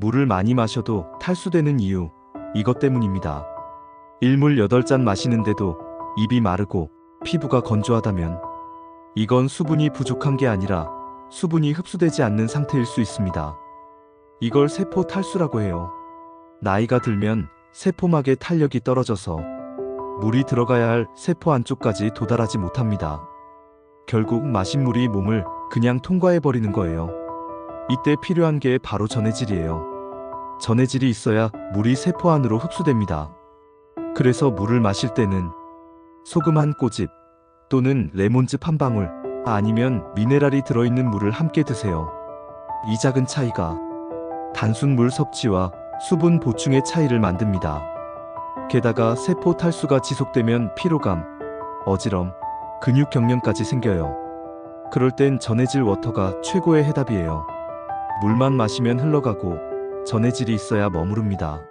물을 많이 마셔도 탈수되는 이유, 이것 때문입니다. 일물 8잔 마시는데도 입이 마르고 피부가 건조하다면 이건 수분이 부족한 게 아니라 수분이 흡수되지 않는 상태일 수 있습니다. 이걸 세포 탈수라고 해요. 나이가 들면 세포막의 탄력이 떨어져서 물이 들어가야 할 세포 안쪽까지 도달하지 못합니다. 결국 마신 물이 몸을 그냥 통과해버리는 거예요. 이때 필요한 게 바로 전해질이에요. 전해질이 있어야 물이 세포 안으로 흡수됩니다. 그래서 물을 마실 때는 소금 한 꼬집 또는 레몬즙 한 방울 아니면 미네랄이 들어있는 물을 함께 드세요. 이 작은 차이가 단순 물 섭취와 수분 보충의 차이를 만듭니다. 게다가 세포 탈수가 지속되면 피로감, 어지럼, 근육 경련까지 생겨요. 그럴 땐 전해질 워터가 최고의 해답이에요. 물만 마시면 흘러가고 전해질이 있어야 머무릅니다.